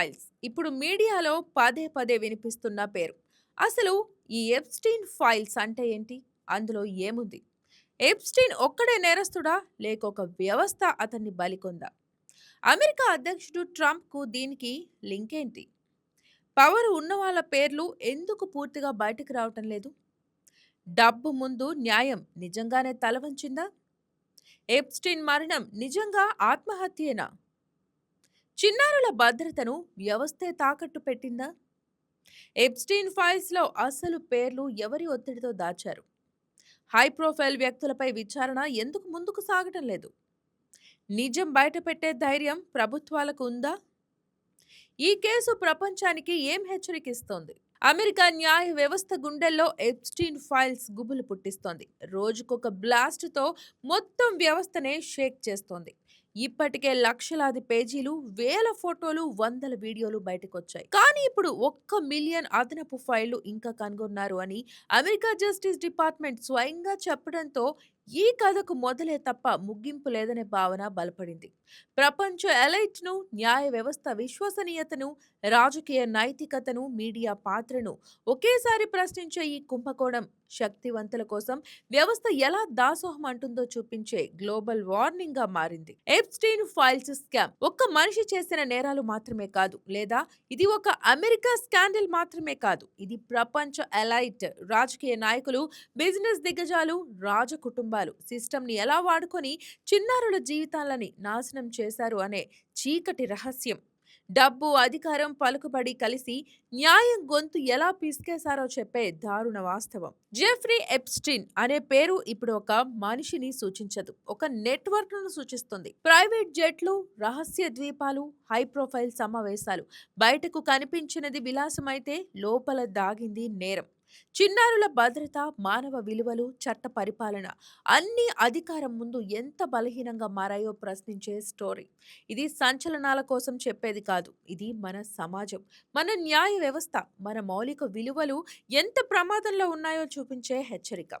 Files. ఇప్పుడు మీడియాలో పదే పదే వినిపిస్తున్న పేరు. అసలు ఈ ఎప్స్టీన్ ఫైల్స్ అంటే ఏంటి? అందులో ఏముంది? ఎప్స్టీన్ ఒక్కడే నేరస్తుడా? లేక ఒక వ్యవస్థ అతన్ని బలికొందా? అమెరికా అధ్యక్షుడు ట్రంప్కు దీనికి లింక్ ఏంటి? పవర్ ఉన్న వాళ్ళ పేర్లు ఎందుకు పూర్తిగా బయటకు రావటం లేదు? డబ్బు ముందు న్యాయం నిజంగానే తలవంచిందా ఎప్స్టీన్ మరణం నిజంగా ఆత్మహత్యేనా? చిన్నారుల భద్రతను వ్యవస్థే తాకట్టు పెట్టిందా? ఎప్స్టీన్ ఫైల్స్లో అసలు పేర్లు ఎవరి ఒత్తిడితో దాచారు? హై ప్రొఫైల్ వ్యక్తులపై విచారణ ఎందుకు ముందుకు సాగటం లేదు? నిజం బయటపెట్టే ధైర్యం ప్రభుత్వాలకు ఉందా? ఈ కేసు ప్రపంచానికి ఏం హెచ్చరికిస్తోంది? అమెరికా న్యాయ వ్యవస్థ గుండెల్లో ఎప్స్టీన్ ఫైల్స్ గుబులు పుట్టిస్తోంది. రోజుకొక బ్లాస్ట్తో మొత్తం వ్యవస్థనే షేక్ చేస్తోంది. ఇప్పటికే లక్షలాది పేజీలు వేల ఫోటోలు వందల వీడియోలు బయటకొచ్చాయి. కానీ ఇప్పుడు ఒక్క మిలియన్ అదనపు ఫైళ్ళు ఇంకా కనుగొన్నారు అని అమెరికా జస్టిస్ డిపార్ట్మెంట్ స్వయంగా చెప్పడంతో ఈ కథకు మొదలే తప్ప ముగింపు లేదనే భావన బలపడింది. ప్రపంచ ఎలైట్ను న్యాయ వ్యవస్థ విశ్వసనీయతను రాజకీయ నైతికతను మీడియా పాత్రను ఒకేసారి ప్రశ్నించే ఈ కుంభకోణం శక్తివంతుల కోసం వ్యవస్థ ఎలా దాసోహం అంటుందో చూపించే గ్లోబల్ వార్నింగ్గా మారింది. ఎప్స్టీన్ ఫైల్స్ స్కామ్ ఒక్క మనిషి చేసిన నేరాలు మాత్రమే కాదు లేదా ఇది ఒక అమెరికా స్కాండల్ మాత్రమే కాదు ఇది ప్రపంచ ఎలైట్ రాజకీయ నాయకులు బిజినెస్ దిగ్గజాలు రాజ కుటుంబాలు సిస్టమ్ని ఎలా వాడుకొని చిన్నారుల జీవితాలని నాశనం చేశారు అనే చీకటి రహస్యం డబ్బు అధికారం పలుకుబడి కలిసి న్యాయం గొంతు ఎలా పిసికేశారో చెప్పే దారుణ వాస్తవం. జెఫ్రీ ఎప్స్టిన్ అనే పేరు ఇప్పుడు ఒక మనిషిని సూచించదు ఒక నెట్వర్క్ను సూచిస్తుంది. ప్రైవేట్ జెట్లు రహస్య ద్వీపాలు హై ప్రొఫైల్ సమావేశాలు బయటకు కనిపించినది విలాసమైతే లోపల దాగింది నేరం. చిన్నారుల భద్రత మానవ విలువలు చట్ట పరిపాలన అన్ని అధికారం ముందు ఎంత బలహీనంగా మారాయో ప్రశ్నించే స్టోరీ. ఇది సంచలనాల కోసం చెప్పేది కాదు. ఇది మన సమాజం మన న్యాయ వ్యవస్థ మన మౌలిక విలువలు ఎంత ప్రమాదంలో ఉన్నాయో చూపించే హెచ్చరిక.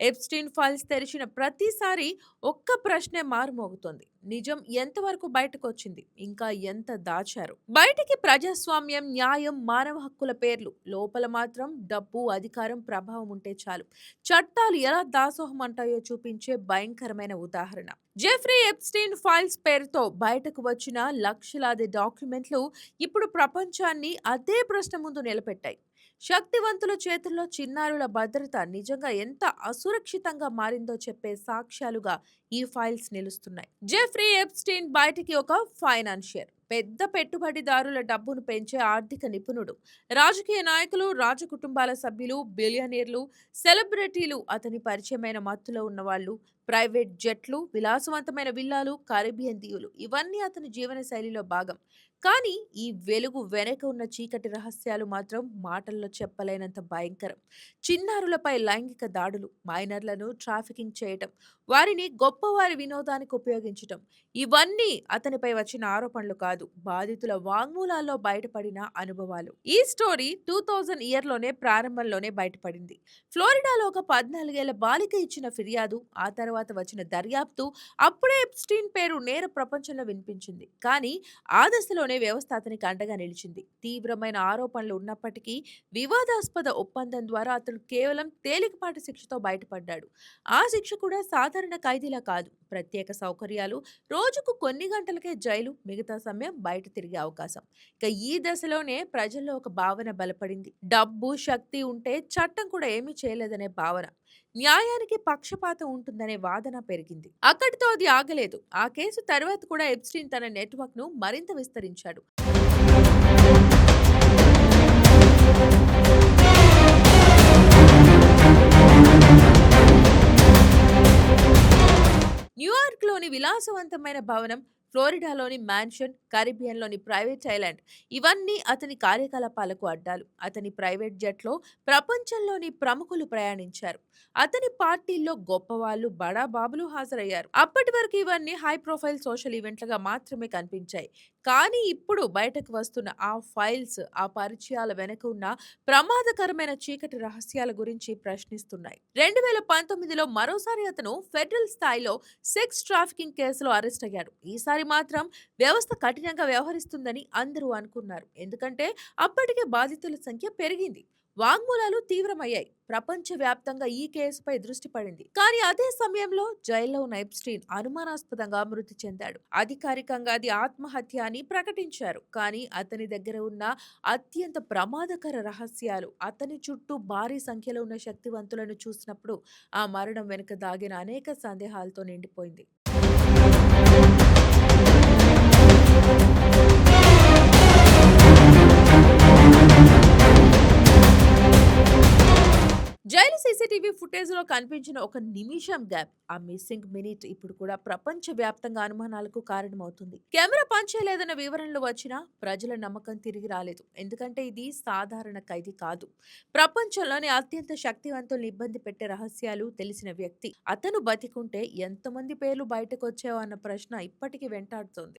ఎప్స్టీన్ ఫైల్స్ తెరిచిన ప్రతిసారి ఒక్క ప్రశ్నే మారుమోగుతోంది నిజం ఎంతవరకు బయటకు వచ్చింది ఇంకా ఎంత దాచారు? బయటికి ప్రజాస్వామ్యం న్యాయం మానవ హక్కుల పేర్లు. లోపల మాత్రం డబ్బు అధికారం ప్రభావం ఉంటే చాలు. చట్టాలు ఎలా దాసోహం అంటాయో చూపించే భయంకరమైన ఉదాహరణ. జెఫ్రీ ఎప్స్టీన్ ఫైల్స్ పేరుతో బయటకు వచ్చిన లక్షలాది డాక్యుమెంట్లు ఇప్పుడు ప్రపంచాన్ని అదే ప్రశ్న ముందు నిలబెట్టాయి. శక్తివంతుల చేతుల్లో చిన్నారుల భద్రత నిజంగా ఎంత అసురక్షితంగా మారిందో చెప్పే సాక్ష్యాలుగా ఈ ఫైల్స్ నిలుస్తున్నాయి. జెఫ్రీ ఎప్స్టీన్ బయటికి ఒక ఫైనాన్షియర్. పెద్ద పెట్టుబడిదారుల డబ్బును పెంచే ఆర్థిక నిపుణుడు. రాజకీయ నాయకులు రాజకుటుంబాల సభ్యులు బిలియనీర్లు సెలబ్రిటీలు అతని పరిచయమైన మత్తులో ఉన్నవాళ్ళు ప్రైవేట్ జెట్లు విలాసవంతమైన విల్లాలు కారిబియన్ దీవులు ఇవన్నీ అతని జీవన శైలిలో భాగం. కానీ ఈ వెలుగు వెనక ఉన్న చీకటి రహస్యాలు మాత్రం మాటల్లో చెప్పలేనంత భయంకరం. చిన్నారులపై లైంగిక దాడులు మైనర్లను ట్రాఫికింగ్ చేయటం వారిని గొప్పవారి వినోదానికి ఉపయోగించటం ఇవన్నీ అతనిపై వచ్చిన ఆరోపణలు కాదు బాధితుల వాంగ్మూలాల్లో బయటపడిన అనుభవాలు. ఈ స్టోరీ టూ థౌజండ్ ఇయర్లోనే ప్రారంభంలోనే బయటపడింది. ఫ్లోరిడాలో ఒక పద్నాలుగేళ్ళ బాలిక ఇచ్చిన ఫిర్యాదు ఆ తర్వాత వచ్చిన దర్యాప్తు అప్పుడే ఎప్స్టీన్ పేరు నేర ప్రపంచంలో వినిపించింది. కానీ ఆ దశలోనే వ్యవస్థ అతనికి అండగా నిలిచింది. తీవ్రమైన ఆరోపణలు ఉన్నప్పటికీ వివాదాస్పద ఒప్పందం ద్వారా అతను కేవలం తేలికపాటి శిక్షతో బయటపడ్డాడు. ఆ శిక్ష కూడా సాధారణ ఖైదీలా కాదు. ప్రత్యేక సౌకర్యాలు. రోజుకు కొన్ని గంటలకే జైలు మిగతా సమయం బయట తిరిగే అవకాశం. ఇక ఈ దశలోనే ప్రజల్లో ఒక భావన బలపడింది. డబ్బు శక్తి ఉంటే చట్టం కూడా ఏమీ చేయలేదనే భావన. న్యాయానికి పక్షపాతం ఉంటుందనే వాదన పెరిగింది. అక్కడితో అది ఆగలేదు. ఆ కేసు తర్వాత కూడా ఎప్స్టీన్ తన నెట్వర్క్ను మరింత విస్తరించాడు. న్యూయార్క్లోని విలాసవంతమైన భవనం ఫ్లోరిడాలోని మ్యాన్షన్ కరీబియన్లోని ప్రైవేట్ ఐలాండ్. ఇవన్నీ అతని కార్యకలాపాలకు అడ్డాలు. అతని ప్రైవేట్ జెట్లో ప్రపంచంలోని ప్రముఖులు ప్రయాణించారు. అతని పార్టీల్లో గొప్పవాళ్ళు బడా బాబులు హాజరయ్యారు అప్పటి వరకు ఇవన్నీ హై ప్రొఫైల్ సోషల్ ఈవెంట్లుగా మాత్రమే కనిపించాయి కానీ ఇప్పుడు బయటకు వస్తున్న ఆ ఫైల్స్, ఆ పరిచయాల వెనక ఉన్న ప్రమాదకరమైన చీకటి రహస్యాల గురించి ప్రశ్నిస్తున్నాయి. 2019లో మరోసారి అతను ఫెడరల్ స్థాయిలో సెక్స్ ట్రాఫికింగ్ కేసులో అరెస్ట్ అయ్యాడు. ఈసారి మాత్రం వ్యవస్థ కఠినంగా వ్యవహరిస్తుందని అందరూ అనుకున్నారు. ఎందుకంటే అప్పటికే బాధితుల సంఖ్య పెరిగింది. వాంగ్మూలాలు తీవ్రమయ్యాయి. ప్రపంచవ్యాప్తంగా ఈ కేసుపై దృష్టి పడింది. కానీ అదే సమయంలో జైల్లో ఉన్న ఎప్స్టీన్ అనుమానాస్పదంగా మృతి చెందాడు. అధికారికంగా అది ఆత్మహత్య అని ప్రకటించారు. కానీ అతని దగ్గర ఉన్న అత్యంత ప్రమాదకర రహస్యాలు, అతని చుట్టూ భారీ సంఖ్యలో ఉన్న శక్తివంతులను చూసినప్పుడు ఆ మరణం వెనుక దాగిన అనేక సందేహాలతో నిండిపోయింది. సీసీటీవీ ఫుటేజ్‌లో కనిపించిన ఒక నిమిషం గ్యాప్, ఆ మిస్సింగ్ మినిట్ ఇప్పుడు కూడా ప్రపంచవ్యాప్తంగా అనుమానాలకు కారణమవుతుంది. కెమెరా పనిచేయలేదన్న వివరణలు వచ్చినా ప్రజల నమ్మకం తిరిగి రాలేదు. ఎందుకంటే ఇది సాధారణ ఖైదీ కాదు. ప్రపంచంలోనే అత్యంత శక్తివంతుల్ని ఇబ్బంది పెట్టే రహస్యాలు తెలిసిన వ్యక్తి. అతను బతికుంటే ఎంతమంది పేర్లు బయటకొచ్చేవో అన్న ప్రశ్న ఇప్పటికీ వెంటాడుతోంది.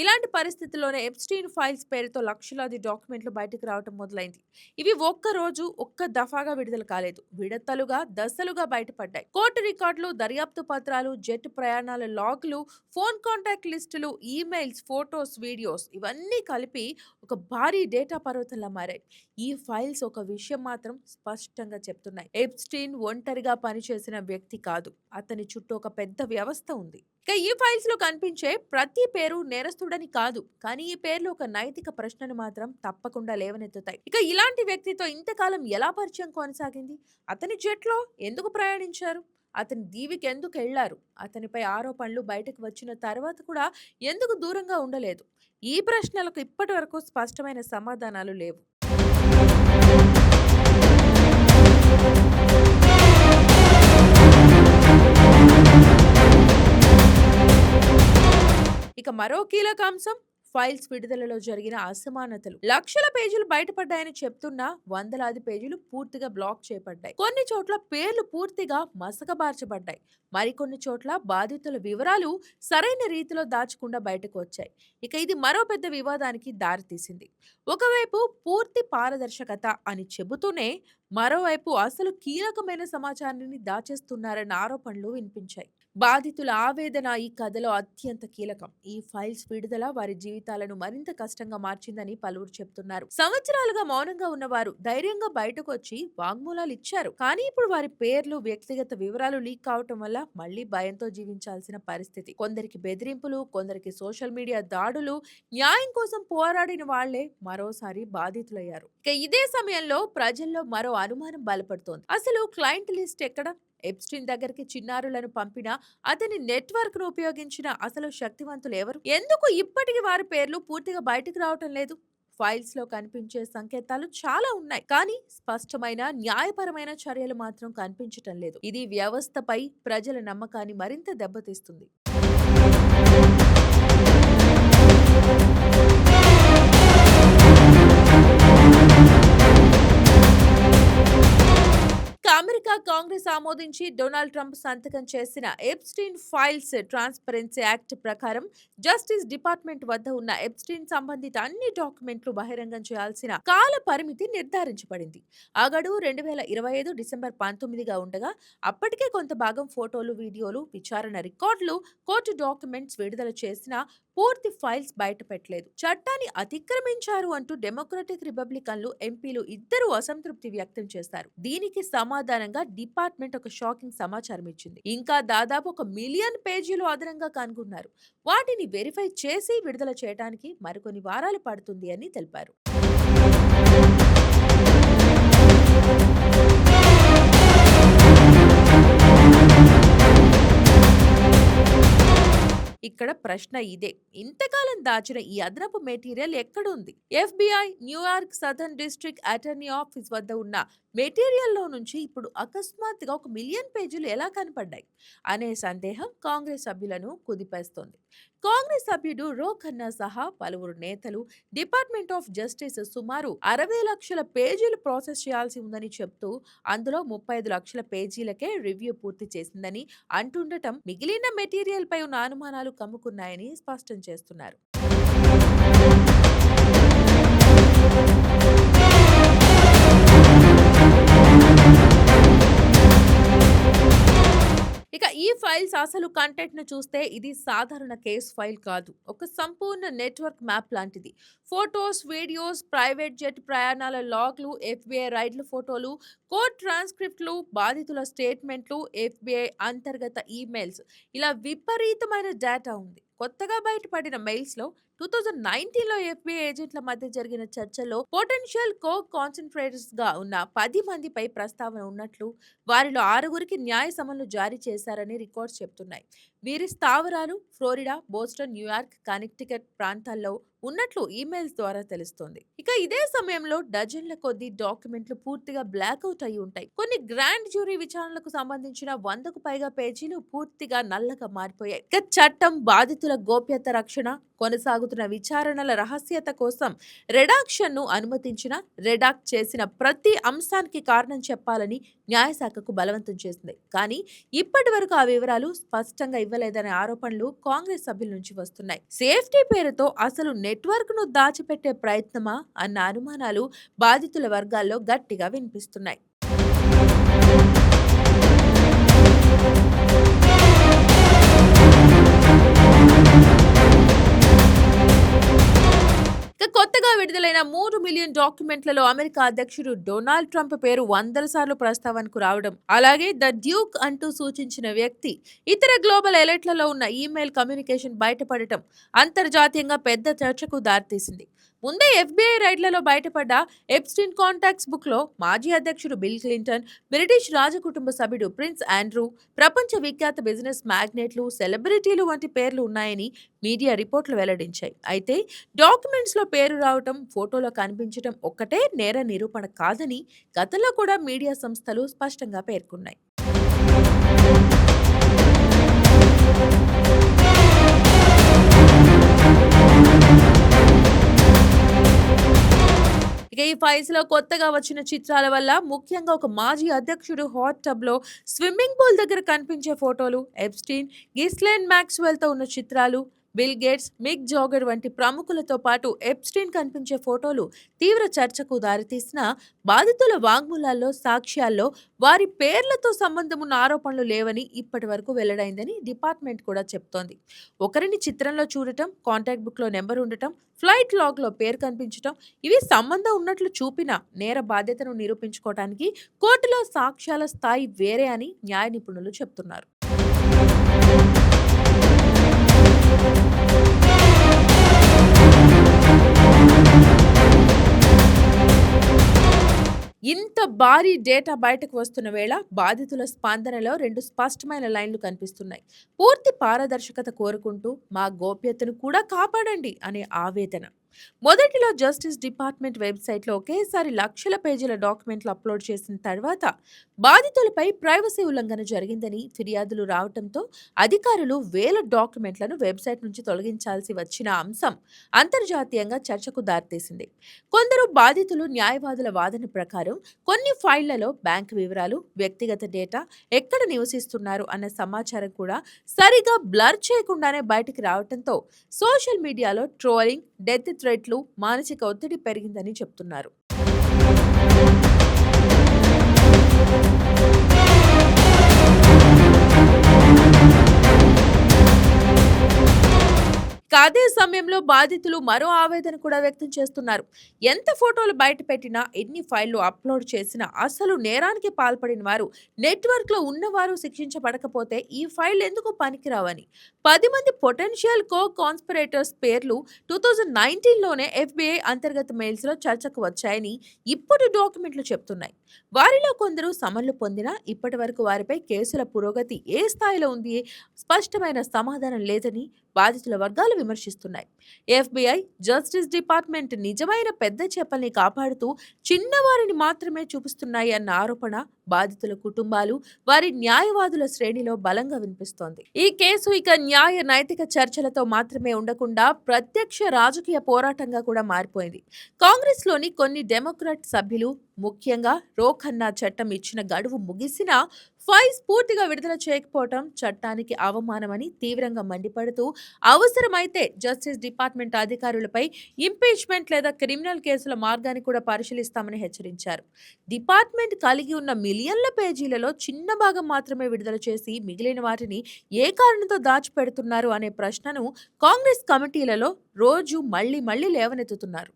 ఇలాంటి పరిస్థితుల్లోనే ఎప్స్టీన్ ఫైల్స్ పేరుతో లక్షలాది డాక్యుమెంట్లు బయటకు రావటం మొదలైంది. ఇవి ఒక్క రోజు, ఒక్క దఫాగా విడుదల కాలేదు. విడతలుగా, దశలుగా బయటపడ్డాయి. కోర్టు రికార్డులు, దర్యాప్తు పత్రాలు, జెట్ ప్రయాణాల లాగ్‌లు, ఫోన్ కాంటాక్ట్ లిస్టులు, ఈమెయిల్స్, ఫోటోస్, వీడియోస్ ఇవన్నీ కలిపి ఒక భారీ డేటా పర్వతంలా మారాయి. ఈ ఫైల్స్ ఒక విషయం మాత్రం స్పష్టంగా చెప్తున్నాయి. ఎప్స్టీన్ ఒంటరిగా పనిచేసిన వ్యక్తి కాదు. అతని చుట్టూ ఒక పెద్ద వ్యవస్థ ఉంది. ఇక ఈ ఫైల్స్‌లో కనిపించే ప్రతి పేరు నేరస్తుడని కాదు. కానీ ఈ పేర్లు ఒక నైతిక ప్రశ్నను మాత్రం తప్పకుండా లేవనెత్తుతాయి. ఇక ఇలాంటి వ్యక్తితో ఇంతకాలం ఎలా పరిచయం కొనసాగింది? అతని జెట్‌లో ఎందుకు ప్రయాణించారు? అతని దీవికి ఎందుకు వెళ్ళారు అతనిపై ఆరోపణలు బయటకు వచ్చిన తర్వాత కూడా ఎందుకు దూరంగా ఉండలేదు? ఈ ప్రశ్నలకు ఇప్పటివరకు స్పష్టమైన సమాధానాలు లేవు. ఇక మరో కీలక అంశం ఫైల్స్ విడుదలలో జరిగిన అసమానతలు. లక్షల పేజీలు బయటపడ్డాయని చెప్తున్నా వందలాది పేజీలు పూర్తిగా బ్లాక్ చేయబడ్డాయి. కొన్ని చోట్ల పేర్లు పూర్తిగా మసకబార్చబడ్డాయి. మరికొన్ని చోట్ల బాధితుల వివరాలు సరైన రీతిలో దాచకుండా బయటకు వచ్చాయి. ఇక ఇది మరో పెద్ద వివాదానికి దారితీసింది. ఒకవైపు పూర్తి పారదర్శకత అని చెబుతూనే మరోవైపు అసలు కీలకమైన సమాచారాన్ని దాచేస్తున్నారన్న ఆరోపణలు వినిపించాయి. బాధితుల ఆవేదన ఈ కథలో అత్యంత కీలకం. ఈ ఫైల్స్ విడుదల వారి జీవితాలను మరింత కష్టంగా మార్చిందని పలువురు చెప్తున్నారు. సంవత్సరాలుగా మౌనంగా ఉన్నవారు ధైర్యంగా బయటకు వచ్చి వాగ్మూలాలు ఇచ్చారు కానీ ఇప్పుడు వారి పేర్లు, వ్యక్తిగత వివరాలు లీక్ కావటం వల్ల మళ్ళీ భయంతో జీవించాల్సిన పరిస్థితి. కొందరికి బెదిరింపులు, కొందరికి సోషల్ మీడియా దాడులు, న్యాయం కోసం పోరాడిన వాళ్ళే మరోసారి బాధితులయ్యారు. ఇక ఇదే సమయంలో ప్రజల్లో మరో అనుమానం బలపడుతోంది. అసలు క్లయింట్ లిస్ట్ ఎక్కడ? ఎప్స్టిన్ దగ్గరికి చిన్నారులను పంపిన, అతని నెట్‌వర్క్‌ను ఉపయోగించిన అసలు శక్తివంతులు ఎవరు? ఎందుకు ఇప్పటికి వారి పేర్లు పూర్తిగా బయటకు రావటం లేదు? ఫైల్స్‌లో కనిపించే సంకేతాలు చాలా ఉన్నాయి. కానీ స్పష్టమైన, న్యాయపరమైన చర్యలు మాత్రం కనిపించటం లేదు. ఇది వ్యవస్థపై ప్రజల నమ్మకాన్ని మరింత దెబ్బతీస్తుంది. అమెరికా కాంగ్రెస్ ఆమోదించి డొనాల్డ్ ట్రంప్ సంతకం చేసిన ఎప్స్టీన్ ఫైల్స్ ట్రాన్స్పరెన్సీ యాక్ట్ ప్రకారం జస్టిస్ డిపార్ట్మెంట్ వద్ద ఉన్న ఎప్స్టీన్ సంబంధిత అన్ని డాక్యుమెంట్లు బహిరంగం చేయాల్సిన కాల పరిమితి నిర్ధారించబడింది. ఆ గడువు రెండు వేల ఇరవై ఐదు డిసెంబర్ పంతొమ్మిదిగా ఉండగా అప్పటికే కొంత భాగం ఫోటోలు, వీడియోలు, విచారణ రికార్డులు, కోర్టు డాక్యుమెంట్స్ విడుదల చేసినా పూర్తి ఫైల్స్ బయటపెట్టలేదు. చట్టాన్ని అతిక్రమించారు అంటూ డెమోక్రటిక్, రిపబ్లికన్లు ఎంపీలు ఇద్దరు అసంతృప్తి వ్యక్తం చేశారు. దీనికి సమాధానం సమాధానంగా డిపార్ట్మెంట్ ఒక షాకింగ్ సమాచారం ఇచ్చింది. ఇంకా దాదాపు ఒక మిలియన్ పేజీలు అదనంగా కనుగొన్నారు. వాటిని వెరిఫై చేసి విడుదల చేయడానికి మరికొన్ని వారాలు పడుతుంది అని తెలిపారు. ఇక్కడ ప్రశ్న ఇదే. ఇంతకాలం దాచిన ఈ అదనపు మెటీరియల్ ఎక్కడుంది? FBI New York southern district attorney office వద్ద ఉన్న మెటీరియల్‌లో నుంచి ఇప్పుడు అకస్మాత్తుగా ఒక మిలియన్ పేజీలు ఎలా కనపడ్డాయి? అనే సందేహం కాంగ్రెస్ సభ్యులను కుదిపేస్తోంది. కాంగ్రెస్ సభ్యుడు రో ఖన్నా సహా పలువురు నేతలు డిపార్ట్మెంట్ ఆఫ్ జస్టిస్ సుమారు 60 లక్షల పేజీలు ప్రాసెస్ చేయాల్సి ఉందని చెప్తూ అందులో 35 లక్షల పేజీలకే రివ్యూ పూర్తి చేసిందని అంటుండటం మిగిలిన మెటీరియల్‌పై ఉన్న అనుమానాలు కమ్ముకున్నాయని స్పష్టం చేస్తున్నారు. ఇక ఈ ఫైల్స్ అసలు కంటెంట్‌ను చూస్తే ఇది సాధారణ కేస్ ఫైల్ కాదు. ఒక సంపూర్ణ నెట్వర్క్ మ్యాప్ లాంటిది. ఫోటోస్, వీడియోస్, ప్రైవేట్ జెట్ ప్రయాణాల లాగ్‌లు, ఎఫ్‌బీఐ రైడ్ల ఫోటోలు, కోర్ట్ ట్రాన్స్‌క్రిప్ట్‌లు, బాధితుల స్టేట్‌మెంట్‌లు, ఎఫ్బిఐ అంతర్గత ఈమెయిల్స్ ఇలా విపరీతమైన డేటా ఉంది. కొత్తగా బయటపడిన మెయిల్స్‌లో 2019లో ఎఫ్‌బీఐ ఏజెంట్ల మధ్య జరిగిన చర్చల్లో పొటెన్షియల్ కో కాన్సన్ట్రేటర్స్‌గా ఉన్న పది మందిపై ప్రస్తావన ఉన్నట్లు, వారిలో ఆరుగురికి న్యాయ సమన్లు జారీ చేశారని రికార్డ్స్ చెబుతున్నాయి. వీరి స్థావరాలు ఫ్లోరిడా, బోస్టన్, న్యూయార్క్, కనెక్టికట్ ప్రాంతాల్లో ఉన్నట్లు ఈమెయిల్స్ ద్వారా తెలుస్తోంది. ఇక ఇదే సమయంలో డజన్ల కొద్ది డాక్యుమెంట్లు పూర్తిగా బ్లాక్అవుట్ అయి ఉంటాయి. కొన్ని గ్రాండ్ జ్యూరీ విచారణలకు సంబంధించిన వందకు పైగా పేజీలు పూర్తిగా నల్లగా మారిపోయాయి. ఇక చట్టం, బాధితుల గోప్యత రక్షణ, కొనసాగుతున్న విచారణల రహస్యత కోసం రెడాక్షన్‌ను అనుమతించిన రెడాక్ట్ చేసిన ప్రతి అంశానికి కారణం చెప్పాలని న్యాయశాఖకు బలవంతం చేసింది. కానీ ఇప్పటి వరకు ఆ వివరాలు స్పష్టంగా ఇవ్వలేదనే ఆరోపణలు కాంగ్రెస్ సభ్యుల నుంచి వస్తున్నాయి. సేఫ్టీ పేరుతో అసలు నెట్వర్క్‌ను దాచిపెట్టే ప్రయత్నమా అన్న అనుమానాలు బాధితుల వర్గాల్లో గట్టిగా వినిపిస్తున్నాయి. విడుదలైన మూడు మిలియన్ డాక్యుమెంట్లలో అమెరికా అధ్యక్షుడు డొనాల్డ్ ట్రంప్ పేరు వందల సార్లు ప్రస్తావనకు రావడం, అలాగే ద డ్యూక్ అంటూ సూచించిన వ్యక్తి, ఇతర గ్లోబల్ ఎలైట్లలో ఉన్న ఈమెయిల్ కమ్యూనికేషన్ బయటపడటం అంతర్జాతీయంగా పెద్ద చర్చకు దారితీసింది. ముందే ఎఫ్‌బీఐ రైడ్లలో బయటపడ్డ ఎప్స్టిన్ కాంటాక్ట్స్ బుక్‌లో మాజీ అధ్యక్షుడు బిల్ క్లింటన్, బ్రిటిష్ రాజకుటుంబ సభ్యుడు ప్రిన్స్ ఆండ్రూ, ప్రపంచ విఖ్యాత బిజినెస్ మ్యాగ్నెట్లు సెలబ్రిటీలు వంటి పేర్లు ఉన్నాయని మీడియా రిపోర్ట్లు వెల్లడించాయి. అయితే డాక్యుమెంట్స్‌లో పేరు రావటం, ఫోటోలో కనిపించడం ఒక్కటే నేర నిరూపణ కాదని గతంలో కూడా మీడియా సంస్థలు స్పష్టంగా పేర్కొన్నాయి. ఇక ఈ ఫైల్స్‌లో కొత్తగా వచ్చిన చిత్రాల వల్ల ముఖ్యంగా ఒక మాజీ అధ్యక్షుడు హాట్ టబ్‌లో స్విమ్మింగ్ పూల్ దగ్గర కనిపించే ఫోటోలు, ఎప్‌స్టీన్, గిస్లెన్ మాక్స్‌వెల్‌తో ఉన్న చిత్రాలు, బిల్ గేట్స్, మిక్ జాగర్ వంటి ప్రముఖులతో పాటు ఎప్‌స్టీన్ కనిపించే ఫోటోలు తీవ్ర చర్చకు దారితీసిన బాధితుల వాంగ్మూలాల్లో, సాక్ష్యాల్లో వారి పేర్లతో సంబంధమున్న ఆరోపణలు లేవని ఇప్పటి వరకు వెల్లడైందని డిపార్ట్మెంట్ కూడా చెప్తోంది. ఒకరిని చిత్రంలో చూడటం, కాంటాక్ట్ బుక్‌లో నెంబర్ ఉండటం, ఫ్లైట్ లాగ్‌లో పేరు కనిపించటం ఇవి సంబంధం ఉన్నట్లు చూపినా నేర బాధ్యతను నిరూపించుకోవటానికి కోర్టులో సాక్ష్యాల స్థాయి వేరే అని న్యాయ నిపుణులు చెప్తున్నారు. ఇంత భారీ డేటా బయటకు వస్తున్న వేళ బాధితుల స్పందనలో రెండు స్పష్టమైన లైన్లు కనిపిస్తున్నాయి. పూర్తి పారదర్శకత కోరుకుంటూ మా గోప్యతను కూడా కాపాడండి అనే ఆవేదన. మొదటిలో జస్టిస్ డిపార్ట్మెంట్ వెబ్‌సైట్‌లో ఒకేసారి లక్షల పేజీల డాక్యుమెంట్లు అప్‌లోడ్ చేసిన తర్వాత బాధితులపై ప్రైవసీ ఉల్లంఘన జరిగిందని ఫిర్యాదులు రావటంతో అధికారులు వేల డాక్యుమెంట్లను వెబ్‌సైట్ నుంచి తొలగించాల్సి వచ్చిన అంశం అంతర్జాతీయంగా చర్చకు దారితీసింది. కొందరు బాధితులు న్యాయవాదుల వాదన ప్రకారం కొన్ని ఫైళ్ళలో బ్యాంకు వివరాలు, వ్యక్తిగత డేటా, ఎక్కడ నివసిస్తున్నారు అన్న సమాచారం కూడా సరిగా బ్లర్ చేయకుండానే బయటికి రావడంతో సోషల్ మీడియాలో ట్రోలింగ్, డెత్ థ్రెట్లు, మానసిక ఒత్తిడి పెరిగిందని చెప్తున్నారు. అదే సమయంలో బాధితులు మరో ఆవేదన కూడా వ్యక్తం చేస్తున్నారు. ఎంత ఫోటోలు బయటపెట్టినా, ఎన్ని ఫైళ్ళు అప్‌లోడ్ చేసినా అసలు నేరానికి పాల్పడిన వారు, నెట్వర్క్‌లో ఉన్నవారు శిక్షించబడకపోతే ఈ ఫైల్ ఎందుకు పనికిరావని. పది మంది పొటెన్షియల్ కో కాన్స్పిరేటర్స్ పేర్లు టూ థౌజండ్ నైన్టీన్లోనే ఎఫ్బిఐ అంతర్గత మెయిల్స్లో చర్చకు వచ్చాయని ఇప్పుడు డాక్యుమెంట్లు చెప్తున్నాయి. వారిలో కొందరు సమన్లు పొందినా ఇప్పటి వరకు వారిపై కేసుల పురోగతి ఏ స్థాయిలో ఉంది స్పష్టమైన సమాధానం లేదని బాధితుల వర్గాలు విమర్శిస్తున్నాయి. ఎఫ్బిఐ జస్టిస్ డిపార్ట్మెంట్ నిజమైన పెద్ద చేపల్ని కాపాడుతూ చిన్నవారిని మాత్రమే చూపిస్తున్నాయి అన్న ఆరోపణ బాధితుల కుటుంబాలు వారి న్యాయవాదుల శ్రేణిలో బలంగా వినిపిస్తోంది. ఈ కేసు ఇక న్యాయ నైతిక చర్చలతో మాత్రమే ఉండకుండా ప్రత్యక్ష రాజకీయ పోరాటంగా కూడా మారిపోయింది. కాంగ్రెస్లోని కొన్ని డెమోక్రాట్ సభ్యులు ముఖ్యంగా రోఖన్నా చట్టం ఇచ్చిన గడువు ముగిసినా ఫైల్స్ పూర్తిగా విడుదల చేయకపోవటం చట్టానికి అవమానమని తీవ్రంగా మండిపడుతూ అవసరమైతే జస్టిస్ డిపార్ట్మెంట్ అధికారులపై ఇంపీచ్మెంట్ లేదా క్రిమినల్ కేసుల మార్గాన్ని కూడా పరిశీలిస్తామని హెచ్చరించారు. డిపార్ట్మెంట్ కలిగి ఉన్న మిలియన్ల పేజీలలో చిన్న భాగం మాత్రమే విడుదల చేసి మిగిలిన వాటిని ఏ కారణంతో దాచిపెడుతున్నారు అనే ప్రశ్నను కాంగ్రెస్ కమిటీలలో రోజు మళ్ళీ మళ్ళీ లేవనెత్తుతున్నారు.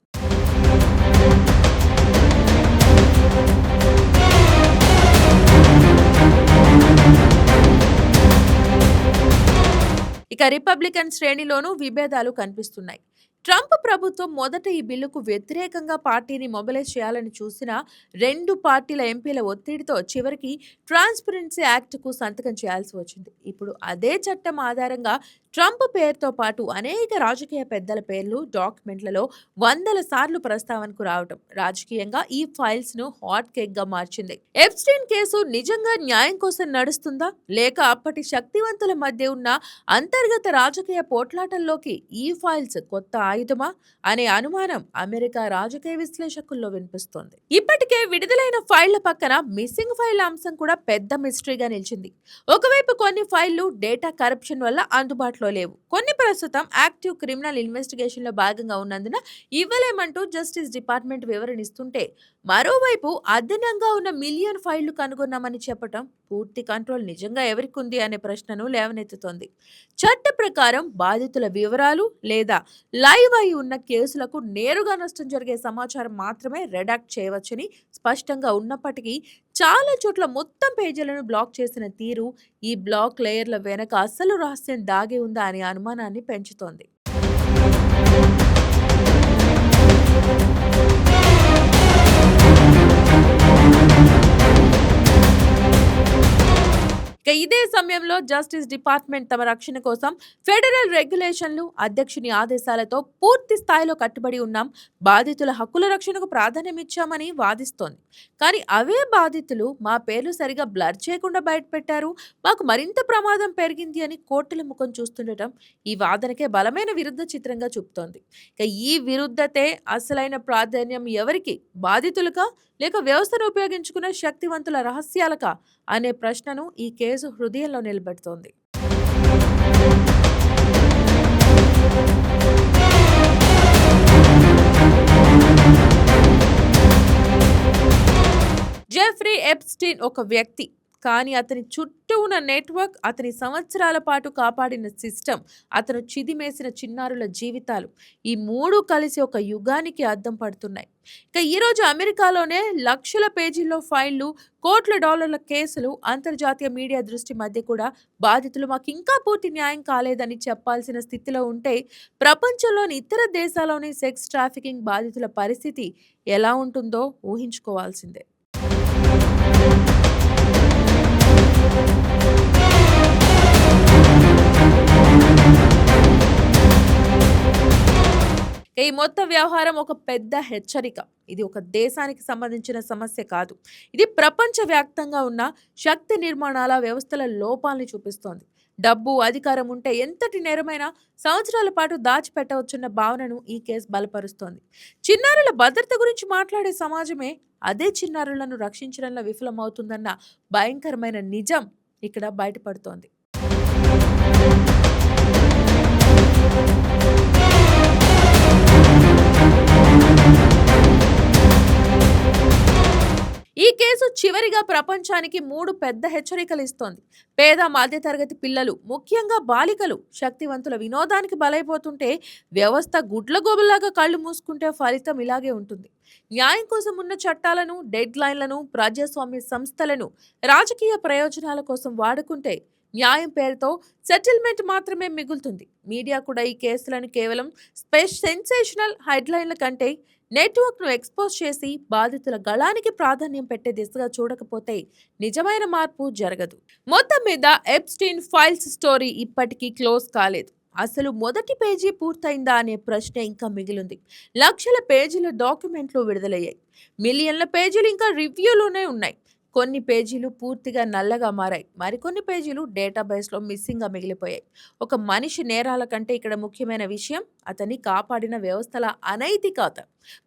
ఇక రిపబ్లికన్ శ్రేణిలోనూ విభేదాలు కనిపిస్తున్నాయి. ట్రంప్ ప్రభుత్వం మొదట ఈ బిల్లుకు వ్యతిరేకంగా పార్టీని మొబిలైజ్ చేయాలని చూసిన రెండు పార్టీల ఎంపీల ఒత్తిడితో చివరికి ట్రాన్స్పరెన్సీ యాక్ట్కు సంతకం చేయాల్సి వచ్చింది. ఇప్పుడు అదే చట్టం ఆధారంగా ట్రంప్ పేరుతో పాటు అనేక రాజకీయ పెద్దల పేర్లు డాక్యుమెంట్లలో వందల సార్లు ప్రస్తావనకు రావటం. రాజకీయంగా ఈ ఫైల్స్ను హాట్ కేక్గా మార్చింది. ఎప్స్టీన్ కేసు నిజంగా న్యాయం కోసం నడుస్తుందా? లేక అప్పటి శక్తివంతుల మధ్య ఉన్న అంతర్గత రాజకీయ పోట్లాటల్లోకి ఈ ఫైల్స్ కొత్త ఆయుధమా? అనే అనుమానం అమెరికా రాజకీయ విశ్లేషకుల్లో వినిపిస్తోంది. ఇప్పటికే విడుదలైన ఫైళ్ళ పక్కన మిస్సింగ్ ఫైల్ అంశం కూడా పెద్ద మిస్టరీగా నిలిచింది. ఒకవైపు కొన్ని ఫైళ్ళు డేటా కరప్షన్ వల్ల అందుబాటులో లేవు. కొన్ని ప్రస్తుతం యాక్టివ్ క్రిమినల్ ఇన్వెస్టిగేషన్లో భాగంగా ఉన్నందున ఇవ్వలేమంటూ జస్టిస్ డిపార్ట్మెంట్ వివరణిస్తుంటే మరోవైపు అదనంగా ఉన్న మిలియన్ ఫైళ్ళు కనుగొన్నామని చెప్పటం పూర్తి కంట్రోల్ నిజంగా ఎవరికి ఉంది అనే ప్రశ్నను లేవనెత్తుతోంది. చట్ట ప్రకారం బాధితుల వివరాలు లేదా లైవ్ అయి ఉన్న కేసులకు నేరుగా నష్టం జరిగే సమాచారం మాత్రమే రెడాక్ట్ చేయవచ్చని స్పష్టంగా ఉన్నప్పటికీ చాలా చోట్ల మొత్తం పేజీలను బ్లాక్ చేసిన తీరు ఈ బ్లాక్ లేయర్ల వెనక అసలు రహస్యం దాగి ఉందా అనే అనుమానాన్ని పెంచుతోంది. ఇక ఇదే సమయంలో జస్టిస్ డిపార్ట్మెంట్ తమ రక్షణ కోసం ఫెడరల్ రెగ్యులేషన్లు అధ్యక్షుని ఆదేశాలతో పూర్తి స్థాయిలో కట్టుబడి ఉన్నాం. బాధితుల హక్కుల రక్షణకు ప్రాధాన్యం ఇచ్చామని వాదిస్తోంది. కానీ అవే బాధితులు మా పేర్లు సరిగా బ్లర్ చేయకుండా బయటపెట్టారు. మాకు మరింత ప్రమాదం పెరిగింది అని కోర్టుల ముఖం చూస్తుండటం ఈ వాదనకే బలమైన విరుద్ధ చిత్రంగా చూపుతోంది. ఇక ఈ విరుద్ధతే అసలైన ప్రాధాన్యం ఎవరికి? బాధితులకా? లేక వ్యవస్థను ఉపయోగించుకున్న శక్తివంతుల రహస్యాలకా? అనే ప్రశ్నను ఈ కేసు హృదయంలో నిలబెడుతోంది. జెఫ్రీ ఎప్స్టీన్ ఒక వ్యక్తి. కానీ అతని చుట్టూ ఉన్న నెట్వర్క్ అతని సంవత్సరాల పాటు కాపాడిన సిస్టమ్ అతను చిదిమేసిన చిన్నారుల జీవితాలు ఈ మూడు కలిసి ఒక యుగానికి అద్దం పడుతున్నాయి. ఇక ఈరోజు అమెరికాలోనే లక్షల పేజీల్లో ఫైళ్ళు కోట్ల డాలర్ల కేసులు అంతర్జాతీయ మీడియా దృష్టి మధ్య కూడా బాధితులు. మాకు ఇంకా పూర్తి న్యాయం కాలేదని చెప్పాల్సిన స్థితిలో ఉంటే ప్రపంచంలోని ఇతర దేశాల్లోని సెక్స్ ట్రాఫికింగ్ బాధితుల పరిస్థితి ఎలా ఉంటుందో ఊహించుకోవాల్సిందే. ఈ మొత్తం వ్యవహారం ఒక పెద్ద హెచ్చరిక. ఇది ఒక దేశానికి సంబంధించిన సమస్య కాదు. ఇది ప్రపంచవ్యాప్తంగా ఉన్న శక్తి నిర్మాణాల వ్యవస్థల లోపాలని చూపిస్తోంది. డబ్బు అధికారం ఉంటే ఎంతటి నేరమైనా సంవత్సరాల పాటు దాచిపెట్టవచ్చున్న భావనను ఈ కేసు బలపరుస్తోంది. చిన్నారుల భద్రత గురించి మాట్లాడే సమాజమే అదే చిన్నారులను రక్షించడంలో విఫలమవుతుందన్న భయంకరమైన నిజం ఇక్కడ బయటపడుతోంది. ఈ కేసు చివరిగా ప్రపంచానికి మూడు పెద్ద హెచ్చరికలు ఇస్తోంది. పేద మధ్యతరగతి పిల్లలు ముఖ్యంగా బాలికలు శక్తివంతుల వినోదానికి బలైపోతుంటే వ్యవస్థ గుడ్లగోబులాగా కళ్ళు మూసుకుంటే ఫలితం ఇలాగే ఉంటుంది. న్యాయం కోసం ఉన్న చట్టాలను డెడ్ లైన్లను ప్రజాస్వామ్య సంస్థలను రాజకీయ ప్రయోజనాల కోసం వాడుకుంటే న్యాయం పేరుతో సెటిల్మెంట్ మాత్రమే మిగులుతుంది. మీడియా కూడా ఈ కేసులను కేవలం స్పెష్ సెన్సేషనల్ హెడ్లైన్ల కంటే నెట్వర్క్ను ఎక్స్పోజ్ చేసి బాధితుల గళానికి ప్రాధాన్యం పెట్టే దిశగా చూడకపోతే నిజమైన మార్పు జరగదు. మొత్తం మీద ఎప్స్టీన్ ఫైల్స్ స్టోరీ ఇప్పటికీ క్లోజ్ కాలేదు. అసలు మొదటి పేజీ పూర్తయిందా అనే ప్రశ్న ఇంకా మిగిలింది. లక్షల పేజీల డాక్యుమెంట్లు విడుదలయ్యాయి. మిలియన్ల పేజీలు ఇంకా రివ్యూలోనే ఉన్నాయి. కొన్ని పేజీలు పూర్తిగా నల్లగా మారాయి. మరికొన్ని పేజీలు డేటాబేస్లో మిస్సింగ్గా మిగిలిపోయాయి. ఒక మనిషి నేరాల కంటే ఇక్కడ ముఖ్యమైన విషయం అతన్ని కాపాడిన వ్యవస్థల అనైతికత.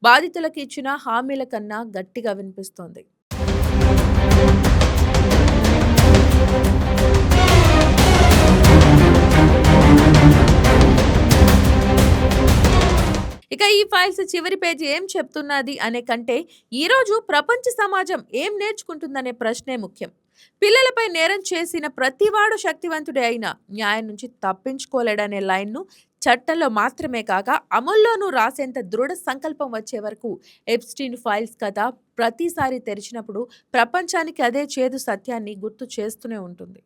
బాధితులకు ఇచ్చిన హామీల కన్నా గట్టిగా వినిపిస్తోంది. ఇక ఈ ఫైల్స్ చివరి పేజీ ఏం చెప్తున్నది అనే కంటే ఈరోజు ప్రపంచ సమాజం ఏం నేర్చుకుంటుందనే ప్రశ్నే ముఖ్యం. పిల్లలపై నేరం చేసిన ప్రతివాడు శక్తివంతుడే అయినా న్యాయం నుంచి తప్పించుకోలేడనే లైన్ను చట్టంలో మాత్రమే కాక అమల్లోనూ రాసేంత దృఢ సంకల్పం వచ్చే వరకు ఎప్స్టీన్ ఫైల్స్ కథ ప్రతిసారి తెరిచినప్పుడు ప్రపంచానికి అదే చేదు సత్యాన్ని గుర్తు చేస్తూనే ఉంటుంది.